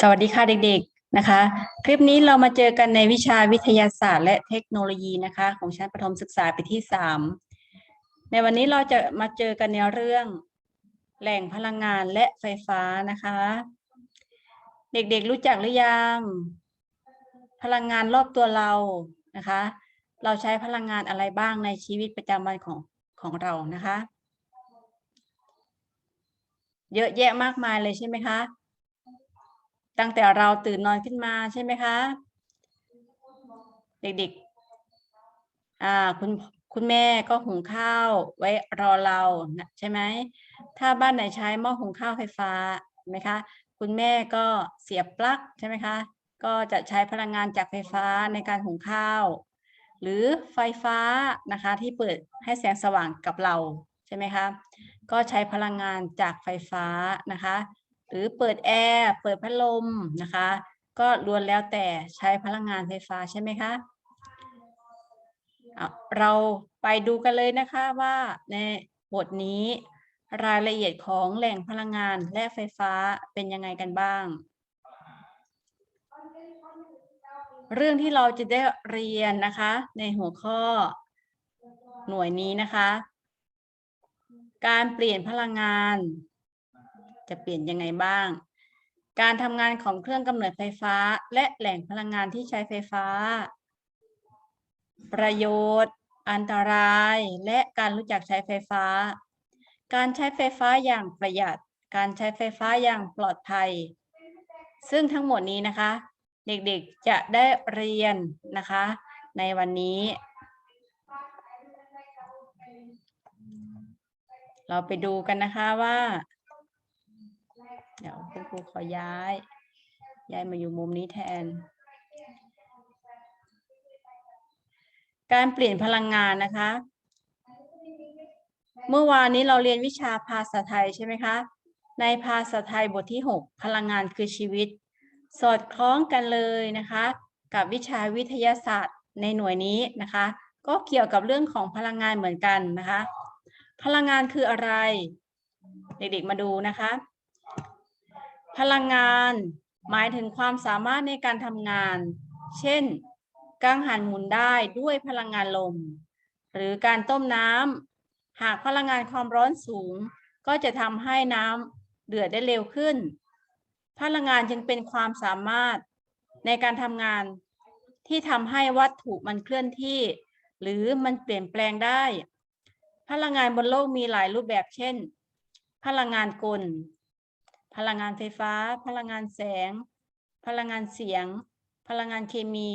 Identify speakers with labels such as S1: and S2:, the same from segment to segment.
S1: สวัสดีค่ะเด็กๆนะคะ คลิปนี้เรามาเจอกันในวิชาวิทยาศาสตร์ และเทคโนโลยีนะคะ ของชั้นประถมศึกษาปีที่สามในวันนี้เราจะมาเจอกันในเรื่องแหล่งพลังงานและไฟฟ้านะคะ เด็กๆรู้จักหรือยัง พลังงานรอบตัวเรานะคะ เราใช้พลังงานอะไรบ้างในชีวิตประจำวันของของเรานะคะ เยอะแยะมากมายเลยใช่ไหมคะ ตั้งแต่เราตื่นนอนขึ้นมาใช่ไหมคะ เด็กๆอ่าคุณคุณแม่ก็หุงข้าวไว้รอเราใช่ไหม ถ้าบ้านไหนใช้หม้อหุงข้าวไฟฟ้าไหมคะ คุณแม่ก็เสียบปลั๊กใช่ไหมคะ ก็จะใช้พลังงานจากไฟฟ้าในการหุงข้าว หรือไฟฟ้านะคะที่เปิดให้แสงสว่างกับเรา ใช่ไหมคะ ก็ใช้พลังงานจากไฟฟ้านะคะ หรือเปิดแอร์ เปิดพัดลมนะคะ ก็ล้วนแล้วแต่ใช้พลังงานไฟฟ้าใช่ไหมคะเเราไปดูกันเลยนะคะว่าในบทนี้รายละเอียดของแหล่งพลังงานและไฟฟ้าเป็นยังไงกันบ้าง เรื่องที่เราจะได้เรียนนะคะ ในหัวข้อหน่วยนี้นะคะ การเปลี่ยนพลังงาน จะเปลี่ยนยังไงบ้าง การทำงานของเครื่องกำเนิดไฟฟ้า และแหล่งพลังงานที่ใช้ไฟฟ้า ประโยชน์ อันตราย และการรู้จักใช้ไฟฟ้า การใช้ไฟฟ้าอย่างประหยัด การใช้ไฟฟ้าอย่างปลอดภัย ซึ่งทั้งหมดนี้นะคะ เด็กๆจะได้เรียนนะคะ ในวันนี้ เราไปดูกันนะคะว่า เดี๋ยวคุณครูขอย้าย ย้ายมาอยู่มุมนี้แทน การเปลี่ยนพลังงานนะคะ เมื่อวานนี้เราเรียนวิชาภาษาไทยใช่ไหมคะ ในภาษาไทยบทที่ 6 พลังงานคือชีวิต สอดคล้องกันเลยนะคะ กับวิชาวิทยาศาสตร์ในหน่วยนี้นะคะ ก็เกี่ยวกับเรื่องของพลังงานเหมือนกันนะคะ พลังงานคืออะไร เด็กๆมาดูนะคะ พลังงานหมายถึงความสามารถในการทำงาน เช่น กังหันหมุนได้ด้วยพลังงานลม หรือการต้มน้ำหากพลังงานความร้อนสูง ก็จะทำให้น้ำเดือดได้เร็วขึ้น พลังงานจึงเป็นความสามารถในการทำงานที่ทำให้วัตถุมันเคลื่อนที่ หรือมันเปลี่ยนแปลงได้ พลังงานบนโลกมีหลายรูปแบบเช่น พลังงานกล พลังงานไฟฟ้า พลังงานแสง พลังงานเสียง พลังงานเคมี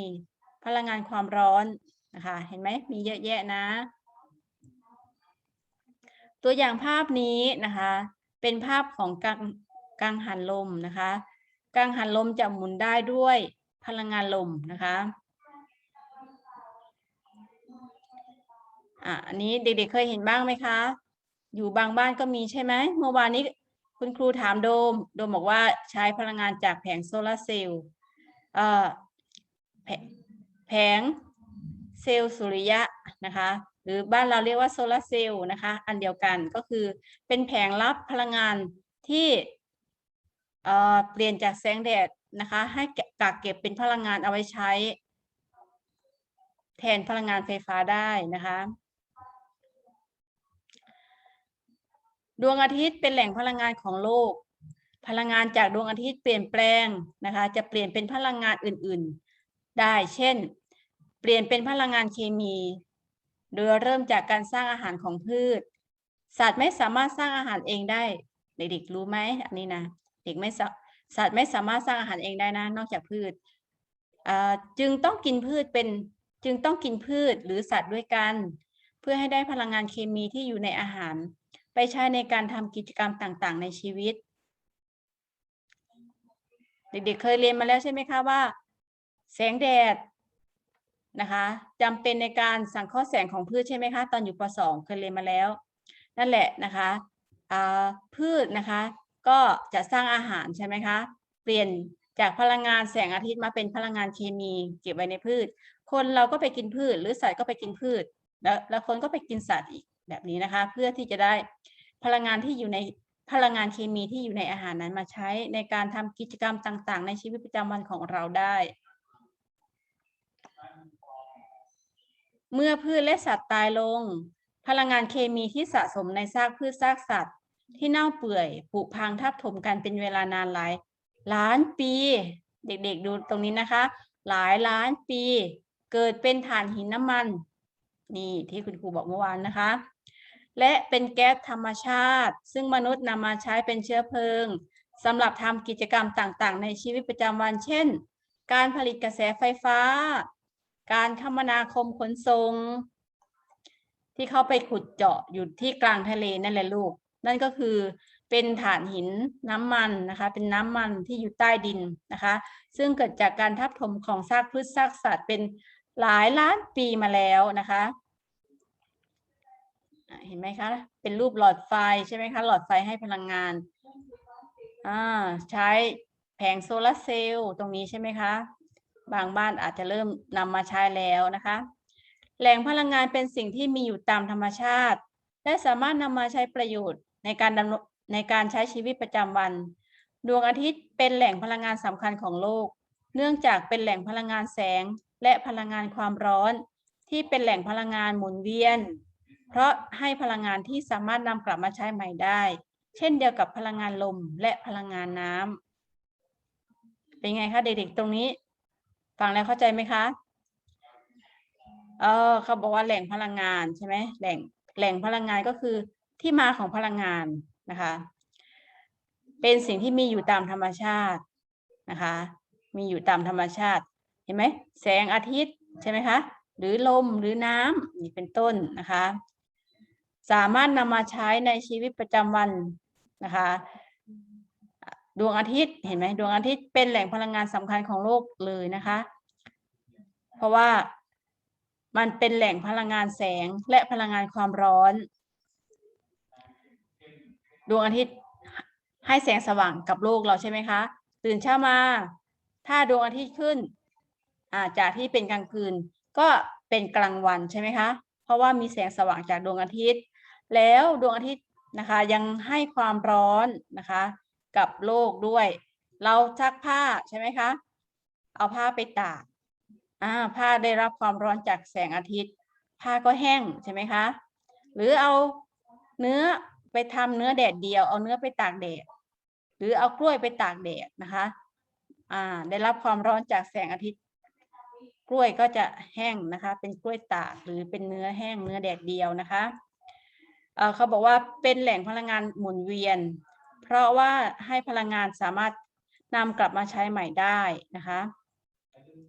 S1: พลังงานความร้อนนะคะเห็นไหมมีเยอะแยะนะ ตัวอย่างภาพนี้นะคะ เป็นภาพของกังกังหันลมนะคะกังหันลมจะหมุนได้ด้วยพลังงานลมนะคะ อะอันนี้เด็กๆเคยเห็นบ้างไหมคะ อยู่บางบ้านก็มีใช่ไหมเมื่อวานนี้คุณครูถามโดม โดมบอกว่าใช้พลังงานจากแผงโซลาร์เซลล์เอ่อแผงเซลล์สุริยะนะคะ หรือบ้านเราเรียกว่าโซลาร์เซลล์นะคะ อันเดียวกันก็คือเป็นแผงรับพลังงานที่เอ่อเปลี่ยนจากแสงแดดนะคะ ให้กักเก็บเป็นพลังงานเอาไว้ใช้ แทนพลังงานไฟฟ้าได้นะคะ ดวงอาทิตย์เป็นแหล่งพลังงานของโลก พลังงานจากดวงอาทิตย์เปลี่ยนแปลงนะคะ จะเปลี่ยนเป็นพลังงานอื่นๆ ได้ เช่น เปลี่ยนเป็นพลังงานเคมี โดยเริ่มจากการสร้างอาหารของพืช สัตว์ไม่สามารถสร้างอาหารเองได้ เด็กๆรู้ไหมอันนี้นะเด็กไม่สัตว์ไม่สามารถสร้างอาหารเองได้นะ นอกจากพืชจึงต้องกินพืชเป็นจึงต้องกินพืชหรือสัตว์ด้วยกัน เพื่อให้ได้พลังงานเคมีที่อยู่ในอาหาร ไปใช้ในการทำกิจกรรมต่างๆ ในชีวิต เด็กๆเคยเรียนมาแล้วใช่ไหมคะว่า แสงแดดนะคะจำเป็นในการสังเคราะห์แสงของพืชใช่ไหมคะ ตอนอยู่ป .2 เคยเรียนมาแล้ว นั่นแหละนะคะพืชนะคะ ก็จะสร้างอาหารใช่ไหมคะ เปลี่ยนจากพลังงานแสงอาทิตย์มาเป็นพลังงานเคมีเก็บไว้ในพืช คนเราก็ไปกินพืช หรือสัตว์ก็ไปกินพืช แล้วแล้วคนก็ไปกินสัตว์อีก แบบนี้นะคะ เพื่อที่จะได้พลังงานที่อยู่ในพลังงานเคมีที่อยู่ในอาหารนั้นมาใช้ในการทำกิจกรรมต่างๆ ในชีวิตประจำวันของเราได้ เมื่อพืชและสัตว์ตายลง พลังงานเคมีที่สะสมในซากพืชซากสัตว์ ที่เน่าเปื่อยผุพังทับถมกันเป็นเวลานานหลายล้านปี เด็กๆดูตรงนี้นะคะ หลายล้านปี เกิดเป็นถ่านหินน้ำมัน นี่ที่คุณครูบอกเมื่อวานนะคะ และเป็นแก๊สธรรมชาติ ซึ่งมนุษย์นำมาใช้เป็นเชื้อเพลิงสำหรับทำกิจกรรมต่างๆ ในชีวิตประจำวัน เช่น การผลิตกระแสไฟฟ้า การคมนาคมขนส่งที่เขาไปขุดเจาะอยู่ที่กลางทะเลนั่นแหละลูก นั่นก็คือเป็นถ่านหินน้ำมันนะคะ เป็นน้ำมันที่อยู่ใต้ดินนะคะ ซึ่งเกิดจากการทับถมของซากพืชซากสัตว์เป็นหลายล้านปีมาแล้วนะคะ เห็นไหมคะ เป็นรูปหลอดไฟใช่ไหมคะ หลอดไฟให้พลังงานอ่าใช้แผงโซลาร์เซลล์ตรงนี้ใช่ไหมคะ บางบ้านอาจจะเริ่มนำมาใช้แล้วนะคะ แหล่งพลังงานเป็นสิ่งที่มีอยู่ตามธรรมชาติ และสามารถนำมาใช้ประโยชน์ในการดำรงในการใช้ชีวิตประจำวัน ดวงอาทิตย์เป็นแหล่งพลังงานสำคัญของโลก เนื่องจากเป็นแหล่งพลังงานแสง และพลังงานความร้อน ที่เป็นแหล่งพลังงานหมุนเวียน เพราะให้พลังงานที่สามารถนำกลับมาใช้ใหม่ได้ เช่นเดียวกับพลังงานลมและพลังงานน้ำเป็นไงคะเด็กๆตรงนี้ ฟังแล้วเข้าใจไหมคะเออเขาบอกว่าแหล่งพลังงานใช่ไหมแหล่งแหล่งพลังงานก็คือที่มาของพลังงานนะคะ เป็นสิ่งที่มีอยู่ตามธรรมชาตินะคะ มีอยู่ตามธรรมชาติเห็นไหมแสงอาทิตย์ใช่ไหมคะหรือลมหรือน้ำนี่เป็นต้นนะคะ สามารถนำมาใช้ในชีวิตประจำวันนะคะ ดวงอาทิตย์เห็นไหมดวงอาทิตย์เป็นแหล่งพลังงานสำคัญของโลกเลยนะคะ เพราะว่ามันเป็นแหล่งพลังงานแสงและพลังงานความร้อน ดวงอาทิตย์ให้แสงสว่างกับโลกเราใช่ไหมคะ ตื่นเช้ามา ถ้าดวงอาทิตย์ขึ้นอาจากที่เป็นกลางคืนก็เป็นกลางวันใช่ไหมคะ เพราะว่ามีแสงสว่างจากดวงอาทิตย์ แล้วดวงอาทิตย์นะคะยังให้ความร้อนนะคะกับโลกด้วย เราซักผ้าใช่ไหมคะ เอาผ้าไปตากอ่าผ้าได้รับความร้อนจากแสงอาทิตย์ ผ้าก็แห้งใช่ไหมคะ หรือเอาเนื้อไปทำเนื้อแดดเดียว เอาเนื้อไปตากแดด หรือเอากล้วยไปตากแดดนะคะอ่าได้รับความร้อนจากแสงอาทิตย์ กล้วยก็จะแห้งนะคะ เป็นกล้วยตากหรือเป็นเนื้อแห้งเนื้อแดดเดียวนะคะ เขาบอกว่าเป็นแหล่งพลังงานหมุนเวียน เพราะว่าให้พลังงานสามารถนำกลับมาใช้ใหม่ได้นะคะ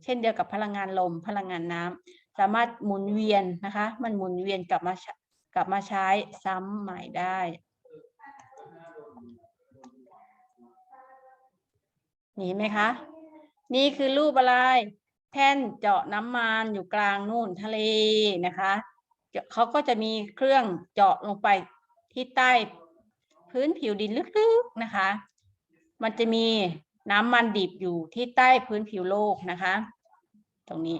S1: เช่นเดียวกับพลังงานลมพลังงานน้ำสามารถหมุนเวียนนะคะ มันหมุนเวียนกลับมากลับมาใช้ซ้ำใหม่ได้นี่ไหมคะ นี่คือรูปอะไร แท่นเจาะน้ำมันอยู่กลางนู่นทะเลนะคะ เขาก็จะมีเครื่องเจาะลงไปที่ใต้พื้นผิวดินลึกๆนะคะ มันจะมีน้ำมันดิบอยู่ที่ใต้พื้นผิวโลกนะคะ ตรงนี้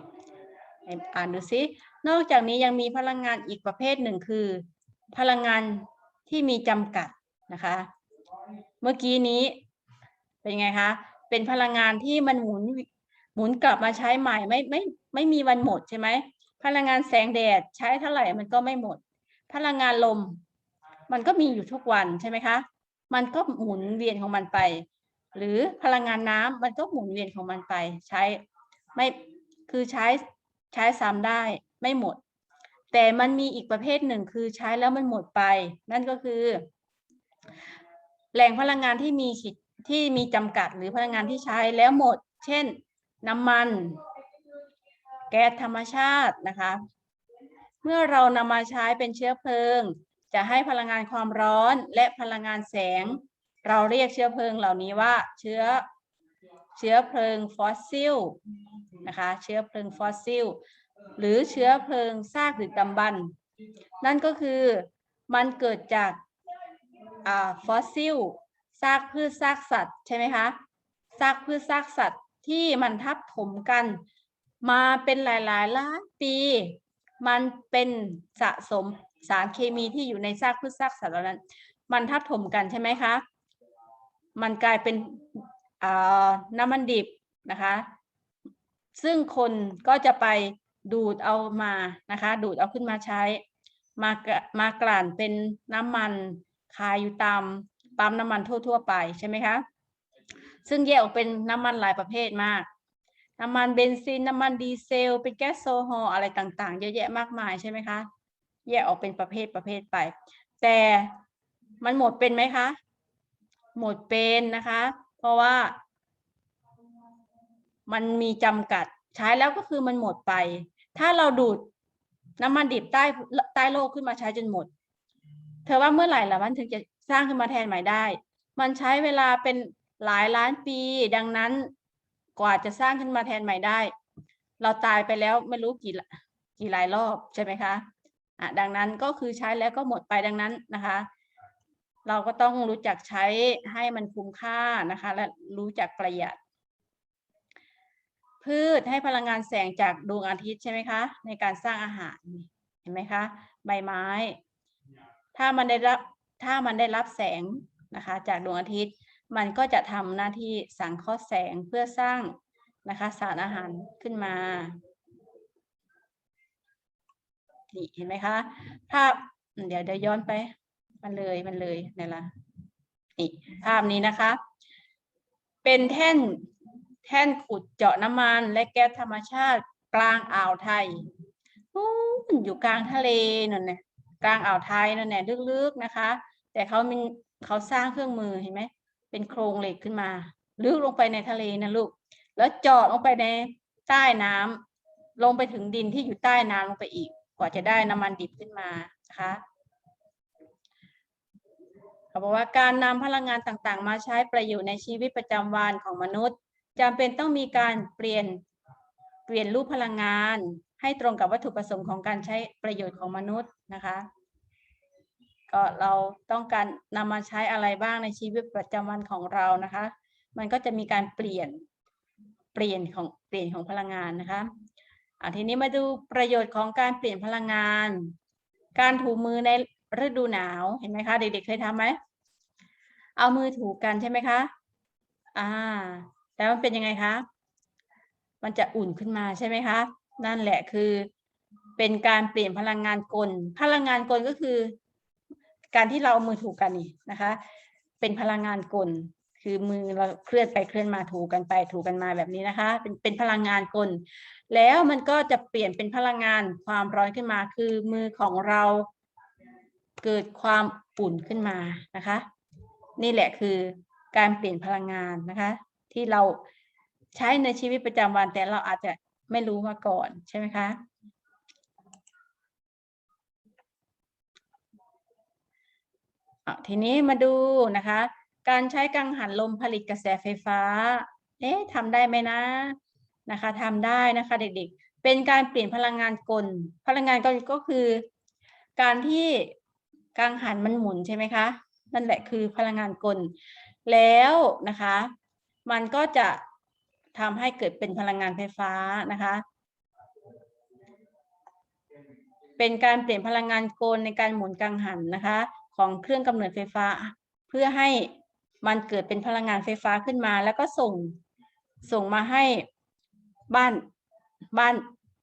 S1: อ่านดูซิ นอกจากนี้ยังมีพลังงานอีกประเภทหนึ่งคือ พลังงานที่มีจำกัดนะคะ เมื่อกี้นี้เป็นไงคะ เป็นพลังงานที่มันหมุนหมุนกลับมาใช้ใหม่ไม่ไม่ไม่มีวันหมดใช่ไหม พลังงานแสงแดดใช้เท่าไหร่มันก็ไม่หมด พลังงานลม มันก็มีอยู่ทุกวันใช่ไหมคะ มันก็หมุนเวียนของมันไป หรือพลังงานน้ำมันก็หมุนเวียนของมันไป ใช้ไม่คือใช้ใช้ซ้ำได้ไม่หมด แต่มันมีอีกประเภทหนึ่งคือใช้แล้วมันหมดไป นั่นก็คือ แหล่งพลังงานที่มีขีดที่มีจำกัดหรือพลังงานที่ใช้แล้วหมด เช่น น้ำมัน แก๊สธรรมชาตินะคะ เมื่อเรานำมาใช้เป็นเชื้อเพลิง จะให้พลังงานความร้อนและพลังงานแสง เราเรียกเชื้อเพลิงเหล่านี้ว่าเชื้อเชื้อเพลิงฟอสซิลนะคะเชื้อเพลิงฟอสซิลหรือเชื้อเพลิงซากดึกดำบรรนั่นก็คือมันเกิดจากฟอสซิลซากพืชซากสัตว์ใช่ไหมคะซากพืชซากสัตว์ที่มันทับถมกัน มาเป็นหลายๆล้านปี มันเป็นสะสมสารเคมีที่อยู่ในซากพืชซากสัตว์เหล่านั้น มันทับถมกันใช่ไหมคะ มันกลายเป็นน้ำมันดิบนะคะ ซึ่งคนก็จะไปดูดเอามานะคะ ดูดเอาขึ้นมาใช้ มามากลั่นเป็นน้ำมันขายอยู่ตามปั๊มน้ำมันทั่ว ๆ ไปใช่ไหมคะ ซึ่งแยกออกเป็นน้ำมันหลายประเภทมาก น้ำมันเบนซินน้ำมันดีเซล เป็นแก๊สโซฮอลอะไรต่างๆ เยอะแยะมากมายใช่ไหมคะ แยกออกเป็นประเภทประเภทไป แต่มันหมดเป็นไหมคะ หมดเป็นนะคะ เพราะว่า มันมีจำกัดใช้แล้วก็คือมันหมดไป ถ้าเราดูดน้ำมันดิบใต้ใต้โลกขึ้นมาใช้จนหมด เธอว่าเมื่อไหร่ละมันถึงจะสร้างขึ้นมาแทนใหม่ได้ มันใช้เวลาเป็นหลายล้านปี ดังนั้น กว่าจะสร้างขึ้นมาแทนใหม่ได้ เราตายไปแล้วไม่รู้กี่กี่หลายรอบใช่ไหมคะอะดังนั้นก็คือใช้แล้วก็หมดไปดังนั้นนะคะ เราก็ต้องรู้จักใช้ให้มันคุ้มค่านะคะ และรู้จักประหยัด พืชให้พลังงานแสงจากดวงอาทิตย์ใช่ไหมคะ ในการสร้างอาหารเห็นไหมคะ ใบไม้ ถ้ามันได้รับถ้ามันได้รับแสงนะคะ จากดวงอาทิตย์ มันก็จะทำหน้าที่สังเคราะห์แสงเพื่อสร้างนะคะสารอาหารขึ้นมานี่เห็นไหมคะภาพเดี๋ยวเดี๋ยวย้อนไปมันเลยมันเลยนี่ละนี่ภาพนี้นะคะ เป็นแท่นแท่นขุดเจาะน้ำมันและแก๊สธรรมชาติกลางอ่าวไทยนู้นอยู่กลางทะเลนั่นเนี่ยกลางอ่าวไทยนั่นแหละลึกๆนะคะ แต่เขามีเขาสร้างเครื่องมือเห็นไหม เป็นโครงเหล็กขึ้นมา ลึกลงไปในทะเลนะลูก แล้วเจาะลงไปในใต้น้ำลงไปถึงดินที่อยู่ใต้น้ำลงไปอีก กว่าจะได้น้ำมันดิบขึ้นมานะคะเขาบอกว่าการนำพลังงานต่างๆ มาใช้ประโยชน์ในชีวิตประจำวันของมนุษย์จำเป็นต้องมีการเปลี่ยนเปลี่ยนรูปพลังงาน ให้ตรงกับวัตถุประสงค์ของการใช้ประโยชน์ของมนุษย์นะคะ ก็เราต้องการนำมาใช้อะไรบ้างในชีวิตประจำวันของเรานะคะ มันก็จะมีการเปลี่ยนเปลี่ยนของเปลี่ยนของพลังงานนะคะอะทีนี้มาดูประโยชน์ของการเปลี่ยนพลังงาน การถูมือในฤดูหนาวเห็นไหมคะเด็กๆเคยทำไหมเอามือถูกันใช่ไหมคะ อ่า แล้วมันเป็นยังไงคะ มันจะอุ่นขึ้นมาใช่ไหมคะ นั่นแหละคือเป็นการเปลี่ยนพลังงานกล พลังงานกลก็คือ การที่เราเอามือถูกกันนี่นะคะ เป็นพลังงานกล คือมือเราเคลื่อนไปเคลื่อนมาถูกันไปถูกันมาแบบนี้นะคะ เป็นเป็นพลังงานกล แล้วมันก็จะเปลี่ยนเป็นพลังงานความร้อนขึ้นมา คือมือของเราเกิดความอุ่นขึ้นมานะคะ นี่แหละคือการเปลี่ยนพลังงานนะคะ ที่เราใช้ในชีวิตประจำวันแต่เราอาจจะไม่รู้มาก่อนใช่ไหมคะ อะทีนี้มาดูนะคะ การใช้กังหันลมผลิตกระแสไฟฟ้า เอ๊ะทำได้ไหมนะนะคะทำได้นะคะเด็กๆ เป็นการเปลี่ยนพลังงานกล พลังงานกลก็คือ การที่กังหันมันหมุนใช่ไหมคะ นั่นแหละคือพลังงานกล แล้วนะคะ มันก็จะทำให้เกิดเป็นพลังงานไฟฟ้านะคะ เป็นการเปลี่ยนพลังงานกลในการหมุนกังหันนะคะ ของเครื่องกำเนิดไฟฟ้า เพื่อให้มันเกิดเป็นพลังงานไฟฟ้าขึ้นมา แล้วก็ส่งส่งมาให้บ้านบ้าน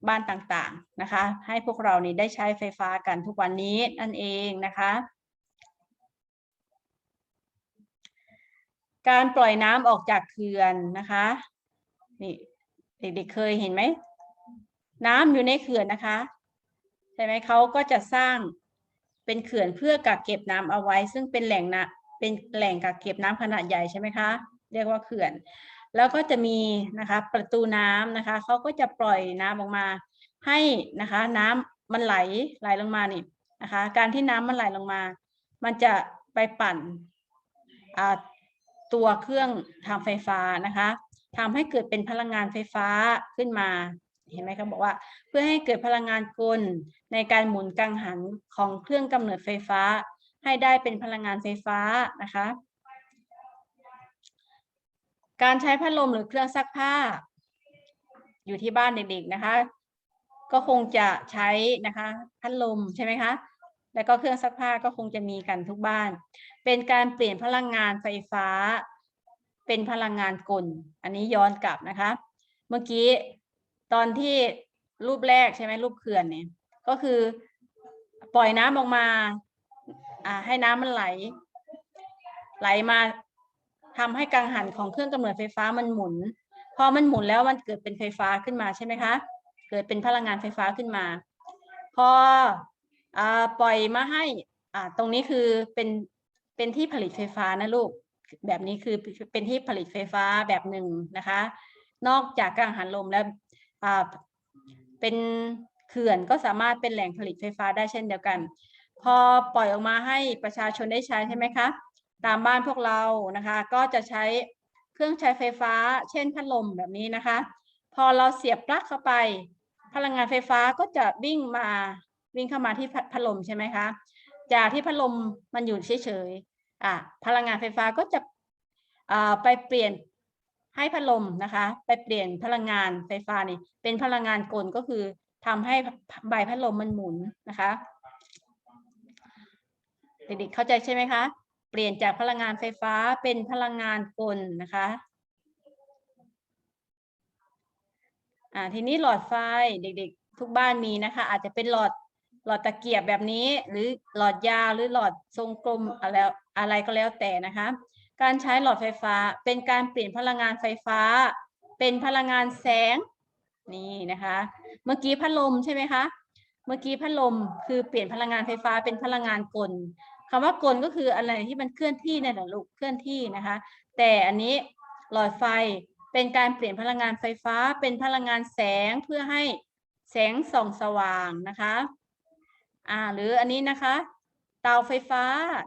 S1: บ้านต่างๆนะคะ ให้พวกเรานี่ได้ใช้ไฟฟ้ากันทุกวันนี้นั่นเองนะคะ การปล่อยน้ำออกจากเขื่อนนะคะนี่เด็กๆเคยเห็นไหมน้ำอยู่ในเขื่อนนะคะใช่ไหมเขาก็จะสร้าง เป็นเขื่อนเพื่อกักเก็บน้ำเอาไว้ ซึ่งเป็นแหล่งนะเป็นแหล่งกักเก็บน้ำขนาดใหญ่ใช่ไหมคะ เรียกว่าเขื่อน แล้วก็จะมีนะคะประตูน้ำนะคะเขาก็จะปล่อยน้ำออกมา ให้นะคะน้ำมันไหลไหลลงมานี่นะคะ การที่น้ำมันไหลลงมา มันจะไปปั่นตัวเครื่องทำไฟฟ้านะคะทำให้เกิดเป็นพลังงานไฟฟ้าขึ้นมา เห็นไหมเขาบอกว่าเพื่อให้เกิดพลังงานกลในการหมุนกังหันของเครื่องกำเนิดไฟฟ้า ให้ได้เป็นพลังงานไฟฟ้านะคะ การใช้พัดลมหรือเครื่องซักผ้า อยู่ที่บ้านเด็กๆนะคะ ก็คงจะใช้นะคะพัดลมใช่ไหมคะแล้วก็เครื่องซักผ้าก็คงจะมีกันทุกบ้าน เป็นการเปลี่ยนพลังงานไฟฟ้า เป็นพลังงานกล อันนี้ย้อนกลับนะคะ เมื่อกี้ ตอนที่รูปแรกใช่ไหมรูปเขื่อนเนี่ย ก็คือปล่อยน้ำออกมาอ่าให้น้ำมันไหล ไหลมาทำให้กังหันของเครื่องกำเนิดไฟฟ้ามันหมุน พอมันหมุนแล้วมันเกิดเป็นไฟฟ้าขึ้นมาใช่ไหมคะ เกิดเป็นพลังงานไฟฟ้าขึ้นมา พออปล่อยมาให้อ่าตรงนี้คือเป็นเป็นที่ผลิตไฟฟ้านะลูก แบบนี้คือเป็นที่ผลิตไฟฟ้าแบบหนึ่งนะคะ นอกจากกังหันลมแล้ว เป็นเขื่อนก็สามารถเป็นแหล่งผลิตไฟฟ้าได้เช่นเดียวกัน พอปล่อยออกมาให้ประชาชนได้ใช้ใช่ไหมคะ ตามบ้านพวกเรานะคะ ก็จะใช้เครื่องใช้ไฟฟ้า เช่นพัดลมแบบนี้นะคะ พอเราเสียบปลั๊กเข้าไป พลังงานไฟฟ้าก็จะวิ่งมาวิ่งเข้ามาที่พัดลมใช่ไหมคะ จากที่พัดลมมันอยู่เฉยๆอะพลังงานไฟฟ้าก็จะอ่าไปเปลี่ยน ให้พัดลมนะคะ ไปเปลี่ยนพลังงานไฟฟ้านี่เป็นพลังงานกลก็คือทำให้ใบพัดลมมันหมุนนะคะเด็กๆเข้าใจใช่ไหมคะเปลี่ยนจากพลังงานไฟฟ้าเป็นพลังงานกลนะคะอ่าทีนี้หลอดไฟเด็กๆ ทุกบ้านมีนะคะ อาจจะเป็นหลอดหลอดตะเกียบแบบนี้ หรือหลอดยาวหรือหลอดทรงกลมอะไรอะไรก็แล้วแต่นะคะ การใช้หลอดไฟฟ้า เป็นการเปลี่ยนพลังงานไฟฟ้า เป็นพลังงานแสง นี่นะคะ เมื่อกี้พัดลมใช่ไหมคะ เมื่อกี้พัดลมคือเปลี่ยนพลังงานไฟฟ้าเป็นพลังงานกลคำว่ากลก็คืออะไรที่มันเคลื่อนที่นั่นแหละลูก เคลื่อนที่นะคะ แต่อันนี้หลอดไฟเป็นการเปลี่ยนพลังงานไฟฟ้า เป็นพลังงานแสงเพื่อให้แสงส่องสว่างนะคะ อ่า หรืออันนี้นะคะ เตาไฟฟ้า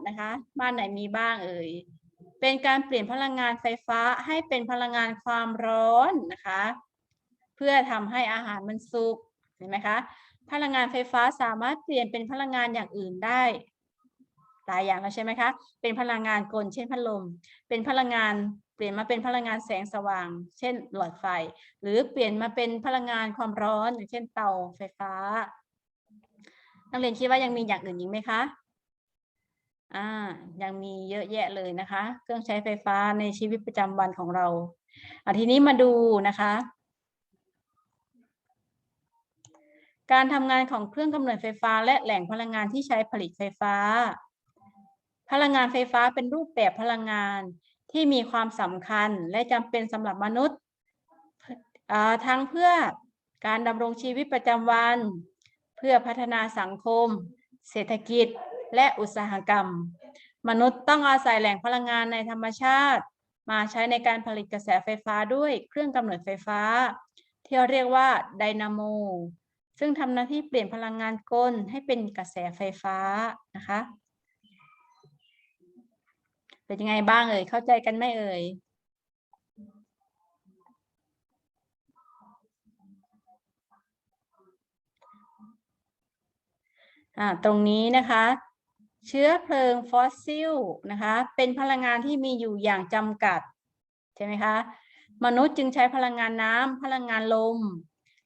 S1: นะคะ บ้านไหนมีบ้างเอ่ย เป็นการเปลี่ยนพลังงานไฟฟ้าให้เป็นพลังงานความร้อนนะคะ เพื่อทำให้อาหารมันสุกเห็นไหมคะ พลังงานไฟฟ้าสามารถเปลี่ยนเป็นพลังงานอย่างอื่นได้หลายอย่างแล้วใช่ไหมคะ เป็นพลังงานกล เช่นพัดลม เป็นพลังงานเปลี่ยนมาเป็นพลังงานแสงสว่าง เช่น หลอดไฟ หรือเปลี่ยนมาเป็นพลังงานความร้อน อย่างเช่นเตาไฟฟ้า นักเรียนคิดว่ายังมีอย่างอื่นอีกไหมคะ อ่ายังมีเยอะแยะเลยนะคะ เครื่องใช้ไฟฟ้าในชีวิตประจำวันของเราอะทีนี้มาดูนะคะ การทำงานของเครื่องกำเนิดไฟฟ้า และแหล่งพลังงานที่ใช้ผลิตไฟฟ้า พลังงานไฟฟ้าเป็นรูปแบบพลังงานที่มีความสำคัญและจำเป็นสำหรับมนุษย์ทั้งเพื่อการดำรงชีวิตประจำวัน เพื่อพัฒนาสังคม เศรษฐกิจ และอุตสาหกรรม มนุษย์ต้องอาศัยแหล่งพลังงานในธรรมชาติ มาใช้ในการผลิตกระแสไฟฟ้าด้วยเครื่องกำเนิดไฟฟ้า ที่เรียกว่าไดนาโมซึ่งทำหน้าที่เปลี่ยนพลังงานกลให้เป็นกระแสไฟฟ้านะคะ เป็นยังไงบ้างเอ่ยเข้าใจกันไหมเอ่ยตรงนี้นะคะ เชื้อเพลิงฟอสซิลนะคะเป็นพลังงานที่มีอยู่อย่างจำกัดใช่ไหมคะมนุษย์จึงใช้พลังงานน้ำพลังงานลม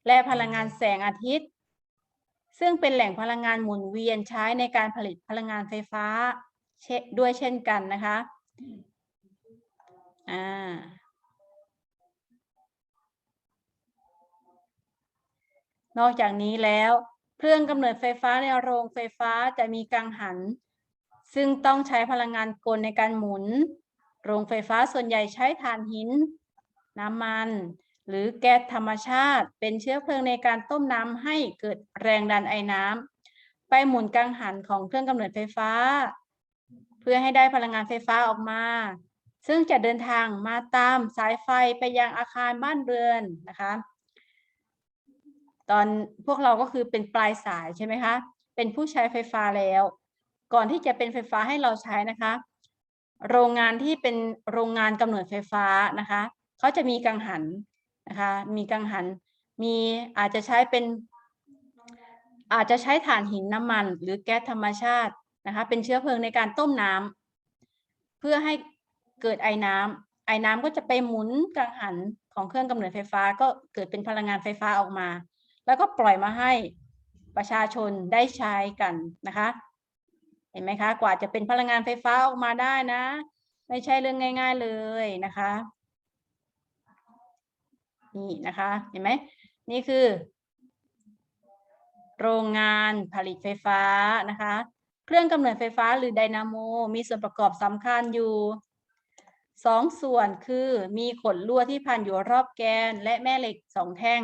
S1: และพลังงานแสงอาทิตย์ ซึ่งเป็นแหล่งพลังงานหมุนเวียนใช้ในการผลิตพลังงานไฟฟ้าด้วยเช่นกันนะคะอ่านอกจากนี้แล้วเครื่องกำเนิดไฟฟ้าในโรงไฟฟ้าจะมีกังหัน ซึ่งต้องใช้พลังงานกลในการหมุน โรงไฟฟ้าส่วนใหญ่ใช้ถ่านหิน น้ำมัน หรือแก๊สธรรมชาติ เป็นเชื้อเพลิงในการต้มน้ำให้เกิดแรงดันไอน้ำไปหมุนกังหันของเครื่องกำเนิดไฟฟ้า เพื่อให้ได้พลังงานไฟฟ้าออกมา ซึ่งจะเดินทางมาตามสายไฟไปยังอาคารบ้านเรือนนะคะตอนพวกเราก็คือเป็นปลายสายใช่ไหมคะ เป็นผู้ใช้ไฟฟ้าแล้ว ก่อนที่จะเป็นไฟฟ้าให้เราใช้นะคะ โรงงานที่เป็นโรงงานกำเนิดไฟฟ้านะคะเขาจะมีกังหันนะคะ มีกังหัน มีอาจจะใช้เป็น อาจจะใช้ถ่านหินน้ำมัน หรือแก๊สธรรมชาตินะคะ เป็นเชื้อเพลิงในการต้มน้ำเพื่อให้เกิดไอน้ำไอน้ำก็จะไปหมุนกังหันของเครื่องกำเนิดไฟฟ้าก็เกิดเป็นพลังงานไฟฟ้าออกมา แล้วก็ปล่อยมาให้ประชาชนได้ใช้กันนะคะ ห็นไหมคะ กว่าจะเป็นพลังงานไฟฟ้าออกมาได้นะ ไม่ใช่เรื่องง่าย ๆเลยนะคะ นี่นะคะ เห็นไหม นี่คือ โรงงานผลิตไฟฟ้านะคะ เครื่องกำเนิดไฟฟ้าหรือไดนาโม มีส่วนประกอบสำคัญอยู่สองส่วนคือมีขนลวดที่พันอยู่รอบแกน และแม่เหล็กสองแท่ง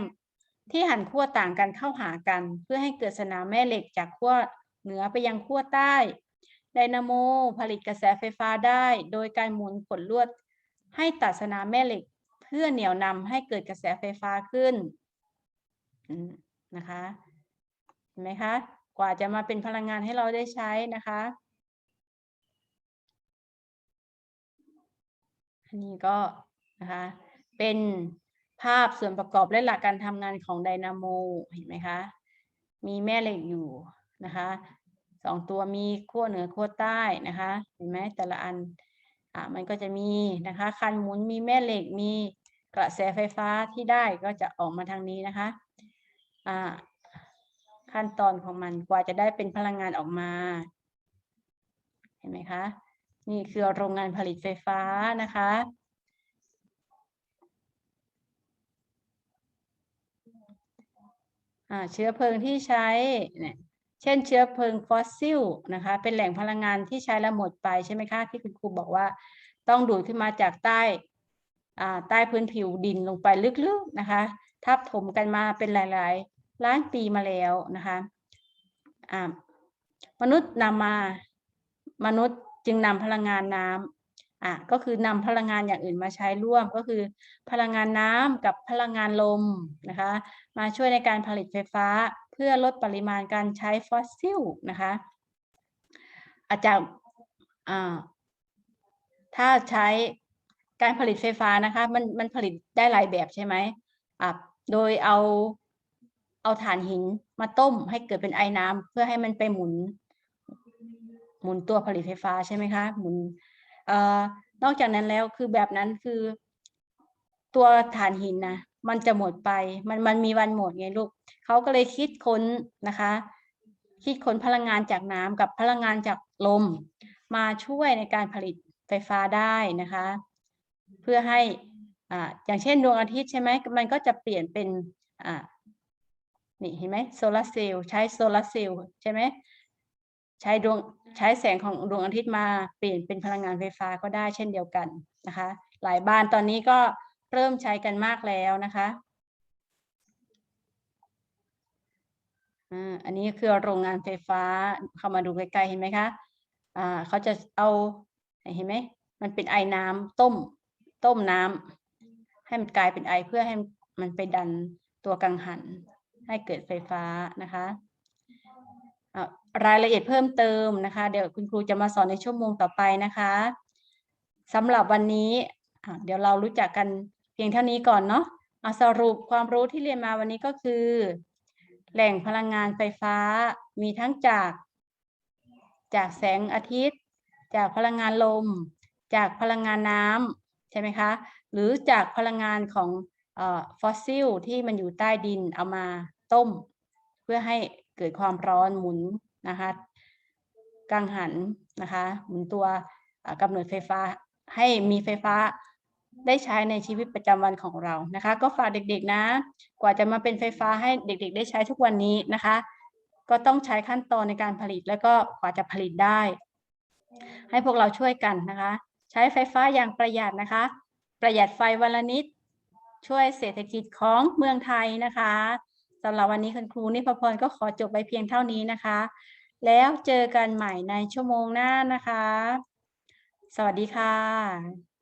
S1: ที่หันขั้วต่างกันเข้าหากัน เพื่อให้เกิดสนามแม่เหล็กจากขั้วเหนือไปยังขั้วใต้ ไดนาโมผลิตกระแสไฟฟ้าได้ โดยการหมุนขนลวด ให้ตัดสนามแม่เหล็ก เพื่อเหนี่ยวนำให้เกิดกระแสไฟฟ้าขึ้นนะคะเห็นไหมคะ กว่าจะมาเป็นพลังงานให้เราได้ใช้นะคะ อันนี้ก็นะคะ เป็นภาพส่วนประกอบและหลักการทำงานของไดนาโม เห็นไหมคะ มีแม่เหล็กอยู่นะคะ สองตัวมีขั้วเหนือขั้วใต้นะคะ เห็นไหมแต่ละอันอ่ามันก็จะมีนะคะคันหมุนมีแม่เหล็กมีกระแสไฟฟ้าที่ได้ก็จะออกมาทางนี้นะคะอ่าขั้นตอนของมันกว่าจะได้เป็นพลังงานออกมา เห็นไหมคะ นี่คือโรงงานผลิตไฟฟ้านะคะ เชื้อเพลิงที่ใช้เนี่ย เช่นเชื้อเพลิงฟอสซิลนะคะเป็นแหล่งพลังงานที่ใช้แล้วหมดไปใช่ไหมคะที่คุณครูบอกว่าต้องดูดขึ้นมาจากใต้ใต้พื้นผิวดินลงไปลึกๆนะคะ ทับถมกันมาเป็นหลายๆล้านปีมาแล้วนะคะมนุษย์นำมามนุษย์จึงนำพลังงานน้ำอะก็คือนำพลังงานอย่างอื่นมาใช้ร่วมก็คือ พลังงานน้ำกับพลังงานลมนะคะ มาช่วยในการผลิตไฟฟ้า เพื่อลดปริมาณการใช้ฟอสซิลนะคะ อาจจะถ้าใช้การผลิตไฟฟ้านะคะมันมันผลิตได้หลายแบบใช่ไหมอะโดยเอาเอาถ่านหินมาต้มให้เกิดเป็นไอน้ำเพื่อให้มันไปหมุน หมุนตัวผลิตไฟฟ้าใช่ไหมคะหมุนเอ่อนอกจากนั้นแล้วคือแบบนั้นคือ ตัวถ่านหินนะ มันจะหมดไป มันมันมีวันหมดไงลูกเขาก็เลยคิดค้นนะคะ คิดค้นพลังงานจากน้ำกับพลังงานจากลม มาช่วยในการผลิตไฟฟ้าได้นะคะ เพื่อให้อ่าอย่างเช่นดวงอาทิตย์ใช่ไหมมันก็จะเปลี่ยนเป็นอ่านี่เห็นไหมโซลาร์เซลล์ใช้โซลาร์เซลล์ใช่ไหมใช้ดวงใช้แสงของดวงอาทิตย์มาเปลี่ยนเป็นพลังงานไฟฟ้าก็ได้เช่นเดียวกันนะคะ หลายบ้านตอนนี้ก็ เริ่มใช้กันมากแล้วนะคะอันนี้คือโรงงานไฟฟ้าเข้ามาดูใกล้ๆเห็นไหมคะอ่าเขาจะเอาเห็นไหมมันเป็นไอน้ำต้มต้มน้ำให้มันกลายเป็นไอเพื่อให้มันไปดันตัวกังหัน ให้เกิดไฟฟ้านะคะรายละเอียดเพิ่มเติมนะคะ เดี๋ยวคุณครูจะมาสอนในชั่วโมงต่อไปนะคะสำหรับวันนี้ เดี๋ยวเรารู้จักกัน พียงเท่านี้ก่อนเนาะสรุปความรู้ที่เรียนมาวันนี้ก็คือ แหล่งพลังงานไฟฟ้ามีทั้งจาก จากแสงอาทิตย์ จากพลังงานลม จากพลังงานน้ำใช่ไหมคะ หรือจากพลังงานของฟอสซิลที่มันอยู่ใต้ดินเอามาต้ม เพื่อให้เกิดความร้อนหมุนนะคะกังหันนะคะ หมุนตัวกำเนิดไฟฟ้าให้มีไฟฟ้า ได้ใช้ในชีวิตประจำวันของเรานะคะ ก็ฝากเด็กๆนะ กว่าจะมาเป็นไฟฟ้าให้เด็กๆ ได้ใช้ทุกวันนี้นะคะ ก็ต้องใช้ขั้นตอนในการผลิตแล้วก็กว่าจะผลิตได้ ให้พวกเราช่วยกันนะคะ ใช้ไฟฟ้าอย่างประหยัดนะคะ ประหยัดไฟวันละนิดช่วยเศรษฐกิจของเมืองไทยนะคะสำหรับวันนี้คุณครูนิพพรก็ขอจบไปเพียงเท่านี้นะคะ แล้วเจอกันใหม่ในชั่วโมงหน้านะคะ สวัสดีค่ะ